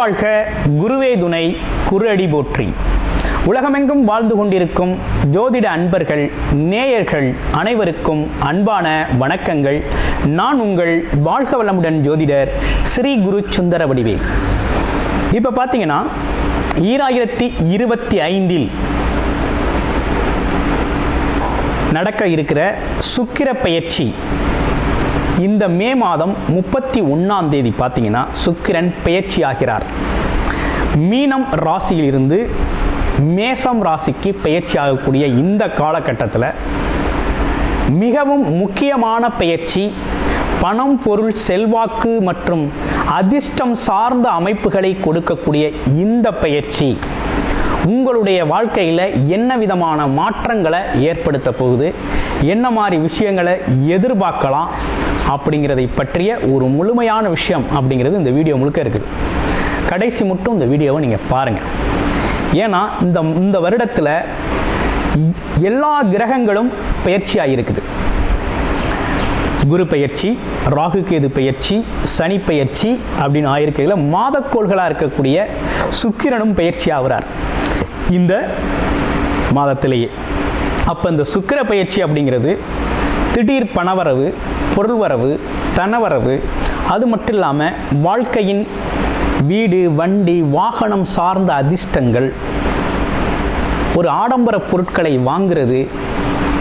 வாழ்க குருவே துணை குரு அடி போற்றி. உலகமெங்கும் வாழ்ந்து கொண்டிருக்கும் ஜோதிட அன்பர்கள் நேயர்கள் அனைவருக்கும் அன்பான வணக்கங்கள். நான் உங்கள் வாழ்க வளமுடன் ஜோதிடர் ஸ்ரீ குரு சுந்தர வடிவேல் இப்போ பார்த்தீங்கன்னா ஈராயிரத்தி இருபத்தி ஐந்தில் நடக்க இருக்கிற சுக்கிர பயிற்சி. இந்த மே மாதம் முப்பத்தி ஒன்றாம் தேதி பார்த்தீங்கன்னா சுக்கிரன் பெயர்ச்சி ஆகிறார் மீனம் ராசியிலிருந்து மேசம் ராசிக்கு பெயர்ச்சி ஆகக்கூடிய இந்த காலகட்டத்தில் மிகவும் முக்கியமான பெயர்ச்சி பணம் பொருள் செல்வாக்கு மற்றும் அதிர்ஷ்டம் சார்ந்த அமைப்புகளை கொடுக்கக்கூடிய இந்த பயிற்சி உங்களுடைய வாழ்க்கையில் என்ன விதமான மாற்றங்களை ஏற்படுத்த போகுது? என்ன மாதிரி விஷயங்களை எதிர்பார்க்கலாம்? அப்படிங்கிறதை பற்றிய ஒரு முழுமையான விஷயம் அப்படிங்கிறது இந்த வீடியோ முழுக்க இருக்குது. கடைசி மட்டும் இந்த வீடியோவை நீங்கள் பாருங்கள் ஏன்னா இந்த இந்த வருடத்தில் எல்லா கிரகங்களும் பயிற்சியாக இருக்குது. குரு பெயர்ச்சி ராகு கேது பெயர்ச்சி சனி பெயர்ச்சி அப்படின்னு ஆயிருக்கையில் மாதக்கோள்களாக இருக்கக்கூடிய சுக்கிரனும் பயிற்சி ஆகிறார் இந்த மாதத்திலேயே. அப்போ இந்த சுக்கிர பயிற்சி அப்படிங்கிறது திடீர் பணவரவு பொருள் வரவு தனவரவு அது மட்டும் இல்லாமல் வாழ்க்கையின் வீடு வண்டி வாகனம் சார்ந்த அதிர்ஷ்டங்கள் ஒரு ஆடம்பர பொருட்களை வாங்குறது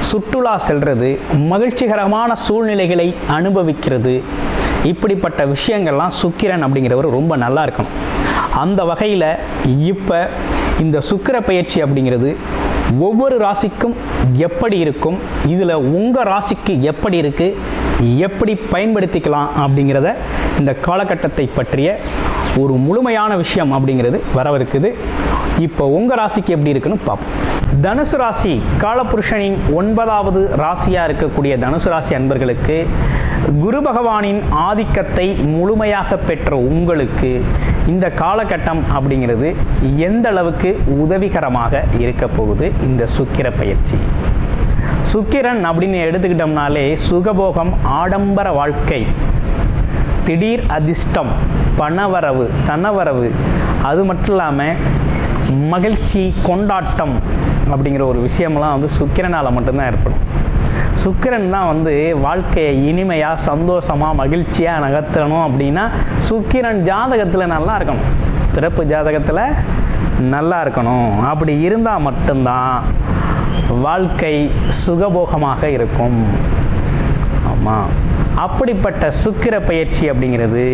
சுற்றுலா செல்வது மகிழ்ச்சிகரமான சூழ்நிலைகளை அனுபவிக்கிறது. இப்படிப்பட்ட விஷயங்கள்லாம் சுக்கிரன் அப்படிங்கிறவர் ரொம்ப நல்லா இருக்கும் அந்த வகையில் இப்போ இந்த சுக்கிர பயிற்சி அப்படிங்கிறது ஒவ்வொரு ராசிக்கும் எப்படி இருக்கும்? இதில் உங்கள் ராசிக்கு எப்படி இருக்குது எப்படி பயன்படுத்திக்கலாம் அப்படிங்கிறத இந்த காலகட்டத்தை பற்றிய ஒரு முழுமையான விஷயம் அப்படிங்கிறது வரவிருக்குது. இப்போ உங்கள் ராசிக்கு எப்படி இருக்குன்னு பார்ப்போம். தனுசு ராசி காலபுருஷனின் ஒன்பதாவது ராசியாக இருக்கக்கூடிய தனுசு ராசி அன்பர்களுக்கு குரு பகவானின் ஆதிக்கத்தை முழுமையாக பெற்ற உங்களுக்கு இந்த காலகட்டம் அப்படிங்கிறது எந்த அளவுக்கு உதவிகரமாக இருக்க போகுது இந்த சுக்கிர பயிற்சி. சுக்கிரன் அப்படின்னு எடுத்துக்கிட்டோம்னாலே சுகபோகம் ஆடம்பர வாழ்க்கை திடீர் அதிர்ஷ்டம் பணவரவு தனவரவு அது மட்டும் இல்லாமல் மகிழ்ச்சி கொண்டாட்டம் அப்படிங்கிற ஒரு விஷயம்லாம் வந்து சுக்கிரனால் மட்டும்தான் ஏற்படும். சுக்கிரன் தான் வந்து வாழ்க்கையை இனிமையாக சந்தோஷமாக மகிழ்ச்சியாக நகர்த்தணும் அப்படின்னா சுக்கிரன் ஜாதகத்தில் நல்லா இருக்கணும். பிறப்பு ஜாதகத்தில் நல்லா இருக்கணும். அப்படி இருந்தால் மட்டும்தான் வாழ்க்கை சுகபோகமாக இருக்கும். ஆமாம் அப்படிப்பட்ட சுக்கிர பயிற்சி அப்படிங்கிறது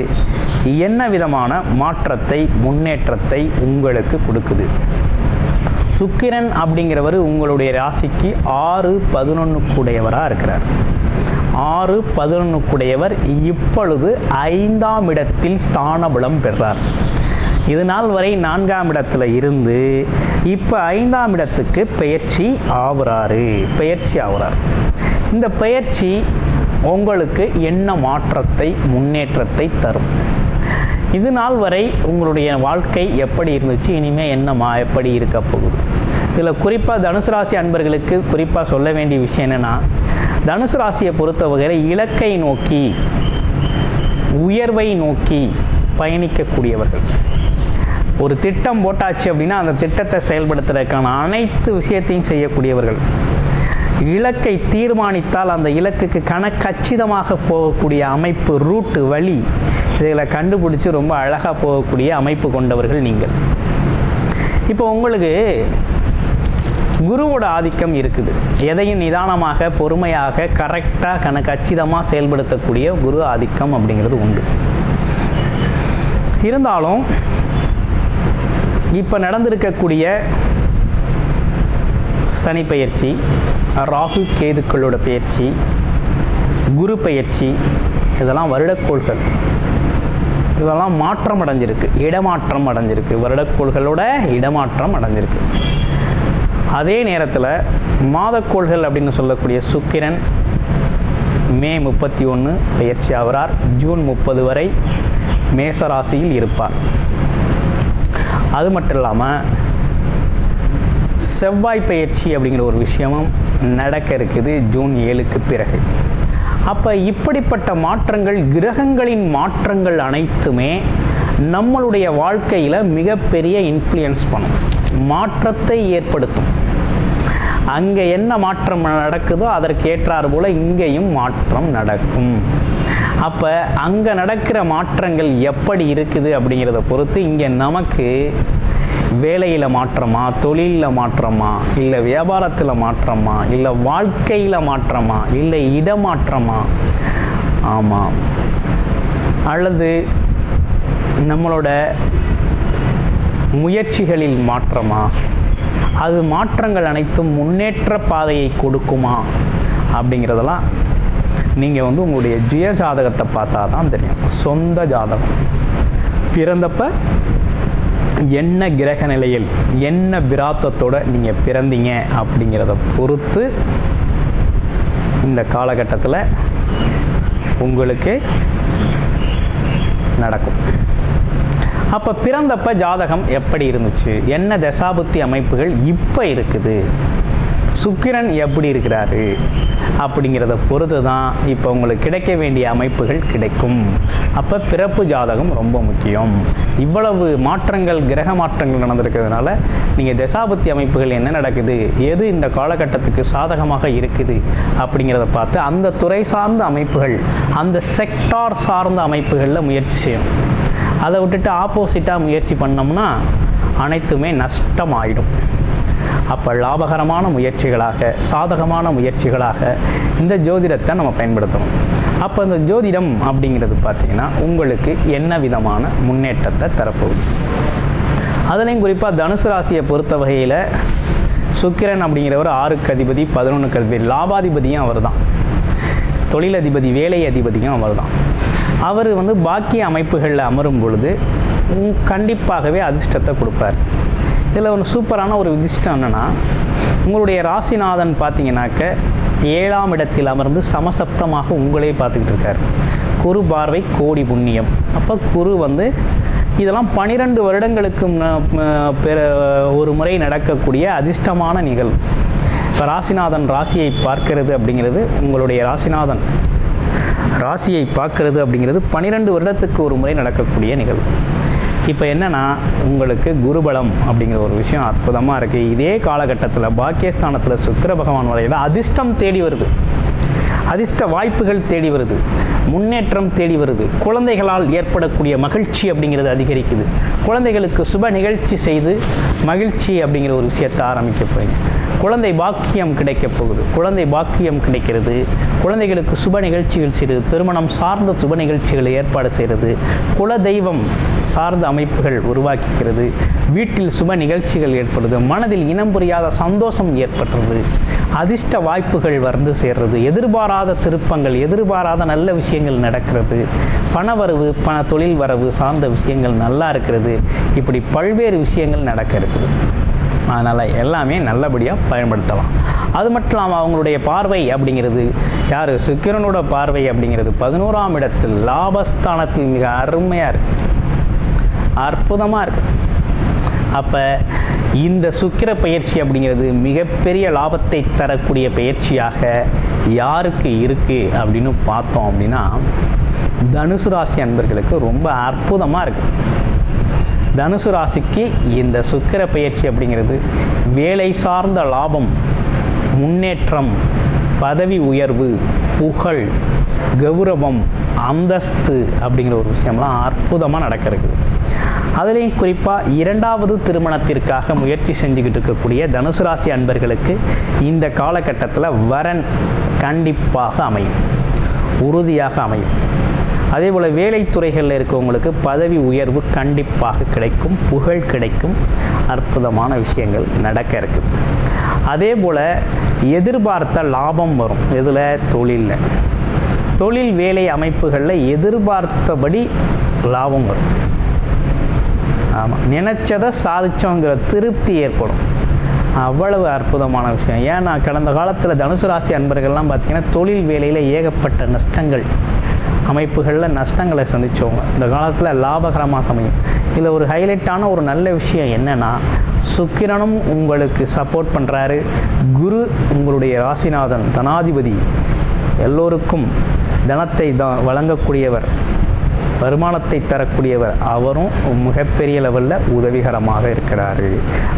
என்ன விதமான மாற்றத்தை முன்னேற்றத்தை உங்களுக்கு கொடுக்குது? சுக்கிரன் அப்படிங்கிறவர் உங்களுடைய ராசிக்கு ஆறு பதினொன்றுக்குடையவராக இருக்கிறார். ஆறு பதினொன்றுக்குடையவர் இப்பொழுது ஐந்தாம் இடத்தில் ஸ்தானபலம் பெறார். இது நாள் வரை நான்காம் இடத்துல இருந்து இப்போ ஐந்தாம் இடத்துக்கு பெயர்ச்சி ஆகுறாரு பெயர்ச்சி ஆகுறார் இந்த பெயர்ச்சி உங்களுக்கு என்ன மாற்றத்தை முன்னேற்றத்தை தரும்? இது நாள் வரை உங்களுடைய வாழ்க்கை எப்படி இருந்துச்சு? இனிமேல் என்னமா எப்படி இருக்க போகுது? இதில் குறிப்பாக தனுசு ராசி அன்பர்களுக்கு குறிப்பாக சொல்ல வேண்டிய விஷயம் என்னென்னா தனுசு ராசியை பொறுத்த வகையில் இலக்கை நோக்கி உயர்வை நோக்கி பயணிக்கக்கூடியவர்கள். ஒரு திட்டம் போட்டாச்சு அப்படின்னா அந்த திட்டத்தை செயல்படுத்துறதுக்கான அனைத்து விஷயத்தையும் செய்யக்கூடியவர்கள். இலக்கை தீர்மானித்தால் அந்த இலக்குக்கு கணக்கச்சிதமாக போகக்கூடிய அமைப்பு ரூட்டு வழி இதில் கண்டுபிடிச்சி ரொம்ப அழகாக போகக்கூடிய அமைப்பு கொண்டவர்கள் நீங்கள். இப்போ உங்களுக்கு குருவோட ஆதிக்கம் இருக்குது. எதையும் நிதானமாக பொறுமையாக கரெக்டாக கணக்கு அச்சிதமாக செயல்படுத்தக்கூடிய குரு ஆதிக்கம் அப்படிங்கிறது உண்டு. இருந்தாலும் இப்போ நடந்திருக்கக்கூடிய சனி பயிற்சி ராகு கேதுக்களோட பயிற்சி குரு பயிற்சி இதெல்லாம் வருடக்கோள்கள். இதெல்லாம் மாற்றம் அடைஞ்சிருக்கு. இடமாற்றம் அடைஞ்சிருக்கு. வருடக்கோள்களோட இடமாற்றம் அடைஞ்சிருக்கு. அதே நேரத்தில் மாதக்கோள்கள் அப்படின்னு சொல்லக்கூடிய சுக்கிரன் மே முப்பத்தி ஒன்று பயிற்சி ஆகிறார். ஜூன் முப்பது வரை மேச ராசியில் இருப்பார். அது மட்டும் இல்லாமல் செவ்வாய் பயிற்சி அப்படிங்கிற ஒரு விஷயமும் நடக்க இருக்குது ஜூன் ஏழுக்கு பிறகு. அப்போ இப்படிப்பட்ட மாற்றங்கள் கிரகங்களின் மாற்றங்கள் அனைத்துமே நம்மளுடைய வாழ்க்கையில் மிகப்பெரிய இன்ஃப்ளூயன்ஸ் பண்ணும் மாற்றத்தை ஏற்படுத்தும். அங்கே என்ன மாற்றம் நடக்குதோ அதற்கு ஏற்றாறு போல் இங்கேயும் மாற்றம் நடக்கும். அப்போ அங்கே நடக்கிற மாற்றங்கள் எப்படி இருக்குது அப்படிங்கிறத பொறுத்து இங்கே நமக்கு வேலையில் மாற்றமா தொழிலில் மாற்றமா இல்லை வியாபாரத்தில் மாற்றமா இல்லை வாழ்க்கையில் மாற்றமா இல்லை இடமாற்றமா? ஆமாம் அல்லது நம்மளோட முயற்சிகளில் மாற்றமா? அது மாற்றங்கள் அனைத்தும் முன்னேற்ற பாதையை கொடுக்குமா? அப்படிங்கிறதெல்லாம் நீங்கள் வந்து உங்களுடைய ஜிய ஜாதகத்தை பார்த்தா தான் தெரியும். சொந்த ஜாதகம். பிறந்தப்ப என்ன கிரக நிலையில் என்ன விராத்தத்தோட நீங்கள் பிறந்தீங்க அப்படிங்கிறத பொறுத்து இந்த காலகட்டத்தில் உங்களுக்கு நடக்கும். அப்போ பிறந்தப்ப ஜாதகம் எப்படி இருந்துச்சு? என்ன தசாபுத்தி அமைப்புகள் இப்போ இருக்குது? சுக்கிரன் எப்படி இருக்கிறாரு? அப்படிங்கிறத பொறுத்து தான் இப்போ உங்களுக்கு கிடைக்க வேண்டிய அமைப்புகள் கிடைக்கும். அப்போ பிறப்பு ஜாதகம் ரொம்ப முக்கியம். இவ்வளவு மாற்றங்கள் கிரக மாற்றங்கள் நடந்திருக்கிறதுனால நீங்கள் தசாபத்தி அமைப்புகள் என்ன நடக்குது எது இந்த காலகட்டத்துக்கு சாதகமாக இருக்குது அப்படிங்கிறத பார்த்து அந்த துறை சார்ந்த அமைப்புகள் அந்த செக்டார் சார்ந்த அமைப்புகளில் முயற்சி செய்யணும். அதை விட்டுட்டு ஆப்போசிட்டாக முயற்சி பண்ணோம்னா அனைத்துமே நஷ்டமாயிடும். அப்போ லாபகரமான முயற்சிகளாக சாதகமான முயற்சிகளாக இந்த ஜோதிடத்தை நம்ம பயன்படுத்தணும். அப்போ இந்த ஜோதிடம் அப்படிங்கிறது பார்த்திங்கன்னா உங்களுக்கு என்ன விதமான முன்னேற்றத்தை தரப்போகுது? அதுலேயும் குறிப்பாக தனுசு ராசியை பொறுத்த வகையில் சுக்கிரன் அப்படிங்கிறவர் ஆறுக்கு அதிபதி பதினொன்றுக்கு அதிபதி லாபாதிபதியும் அவர் தான் தொழிலதிபதி வேலை அதிபதியும் அவர் தான் அவர் வந்து பாக்கிய அமைப்புகளில் அமரும் பொழுது கண்டிப்பாகவே அதிர்ஷ்டத்தை கொடுப்பார். இதில் ஒரு சூப்பரான ஒரு விதிஷ்டம் என்னென்னா உங்களுடைய ராசிநாதன் பார்த்தீங்கன்னாக்க ஏழாம் இடத்தில் அமர்ந்து சமசப்தமாக உங்களே பார்த்துக்கிட்டு இருக்கார். குரு பார்வை கோடி புண்ணியம். அப்போ குரு வந்து இதெல்லாம் பனிரெண்டு வருடங்களுக்கு பிற ஒரு முறை நடக்கக்கூடிய அதிர்ஷ்டமான நிகழ்வு. இப்போ ராசிநாதன் ராசியை பார்க்கிறது அப்படிங்கிறது உங்களுடைய ராசிநாதன் ராசியை பார்க்கறது அப்படிங்கிறது பன்னிரெண்டு வருடத்துக்கு ஒரு முறை நடக்கக்கூடிய நிகழ்வு. இப்போ என்னென்னா உங்களுக்கு குருபலம் அப்படிங்கிற ஒரு விஷயம் அற்புதமாக இருக்குது இதே காலகட்டத்தில் பாக்கியஸ்தானத்தில் சுக்கர பகவான் வரையில் அதிர்ஷ்டம் தேடி வருது. அதிர்ஷ்ட வாய்ப்புகள் தேடி வருது. முன்னேற்றம் தேடி வருது. குழந்தைகளால் ஏற்படக்கூடிய மகிழ்ச்சி அப்படிங்கிறது அதிகரிக்குது. குழந்தைகளுக்கு சுப நிகழ்ச்சி செய்து மகிழ்ச்சி அப்படிங்கிற ஒரு விஷயத்தை ஆரம்பிக்க போகிறீங்க குழந்தை பாக்கியம் கிடைக்க போகுது. குழந்தை பாக்கியம் கிடைக்கிறது. குழந்தைகளுக்கு சுப நிகழ்ச்சிகள் செய்கிறது திருமணம் சார்ந்த சுப நிகழ்ச்சிகளை ஏற்பாடு செய்கிறது. குல தெய்வம் சார்ந்த அமைப்புகள் உருவாக்கிக்கிறது. வீட்டில் சுப நிகழ்ச்சிகள் ஏற்படுது. மனதில் இனம் புரியாத சந்தோஷம் ஏற்படுறது. அதிர்ஷ்ட வாய்ப்புகள் வந்து சேர்றது எதிர்பாராத திருப்பங்கள் எதிர்பாராத நல்ல விஷயங்கள் நடக்கிறது பணவரவு பண தொழில் வரவு சார்ந்த விஷயங்கள் நல்லா இருக்கிறது இப்படி பல்வேறு விஷயங்கள் நடக்க இருக்குது. அதனால் எல்லாமே நல்லபடியாக பயன்படுத்தலாம். அது மட்டும் இல்லாமல் அவங்களுடைய பார்வை அப்படிங்கிறது யார்? சுக்கிரனோட பார்வை அப்படிங்கிறது பதினோராம் இடத்தில் லாபஸ்தானத்தில் மிக அருமையாக இருக்குது அற்புதமாக இருக்குது அப்போ இந்த சுக்கிர பயிற்சி அப்படிங்கிறது மிகப்பெரிய லாபத்தை தரக்கூடிய பயிற்சியாக யாருக்கு இருக்குது அப்படின்னு பார்த்தோம் அப்படின்னா தனுசு ராசி அன்பர்களுக்கு ரொம்ப அற்புதமாக இருக்குது தனுசு ராசிக்கு இந்த சுக்கிர பயிற்சி அப்படிங்கிறது வேலை சார்ந்த லாபம் முன்னேற்றம் பதவி உயர்வு புகழ் கௌரவம் அந்தஸ்து அப்படிங்கிற ஒரு விஷயம்லாம் அற்புதமாக நடக்கிறது. இருக்குது அதுலேயும் குறிப்பாக இரண்டாவது திருமணத்திற்காக முயற்சி செஞ்சுக்கிட்டு இருக்கக்கூடிய தனுசு ராசி அன்பர்களுக்கு இந்த காலகட்டத்தில் வரன் கண்டிப்பாக அமையும். உறுதியாக அமையும். அதே போல் வேலைத்துறைகளில் இருக்கவங்களுக்கு பதவி உயர்வு கண்டிப்பாக கிடைக்கும் புகழ் கிடைக்கும். அற்புதமான விஷயங்கள் நடக்க இருக்குது அதே போல் எதிர்பார்த்த லாபம் வரும். இதில் தொழிலில். தொழில் வேலை அமைப்புகளில் எதிர்பார்த்தபடி லாபம் வரும். ஆமாம் நினச்சதை சாதிச்சோங்கிற திருப்தி ஏற்படும். அவ்வளவு அற்புதமான விஷயம். ஏன்னா கடந்த காலத்தில் தனுசு ராசி அன்பர்கள்லாம் பார்த்திங்கன்னா தொழில் வேலையில் ஏகப்பட்ட நஷ்டங்கள் அமைப்புகளில் நஷ்டங்களை சந்தித்தவங்க இந்த காலத்தில் லாபகரமாக அமையும் இதில் ஒரு ஹைலைட்டான ஒரு நல்ல விஷயம் என்னென்னா சுக்கிரனும் உங்களுக்கு சப்போர்ட் பண்ணுறாரு குரு உங்களுடைய ராசிநாதன் தனாதிபதி. எல்லோருக்கும் தனத்தை தான் வழங்கக்கூடியவர். வருமானத்தை தரக்கூடியவர் அவரும் மிகப்பெரிய லெவலில் உதவிகரமாக இருக்கிறாரு.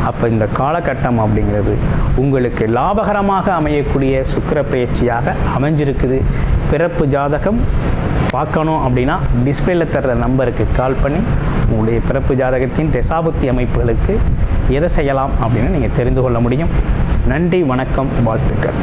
அப்போ இந்த காலகட்டம் அப்படிங்கிறது உங்களுக்கு லாபகரமாக அமையக்கூடிய சுக்கிர பயிற்சியாக அமைஞ்சிருக்குது. பிறப்பு ஜாதகம் பார்க்கணும் அப்படின்னா டிஸ்பிளேல தர்ற நம்பருக்கு கால் பண்ணி உங்களுடைய பிறப்பு ஜாதகத்தின் தசாபுத்தி அமைப்புகளுக்கு எதை செய்யலாம் அப்படின்னு நீங்கள் தெரிந்து கொள்ள முடியும். நன்றி வணக்கம் வாழ்த்துக்கள்.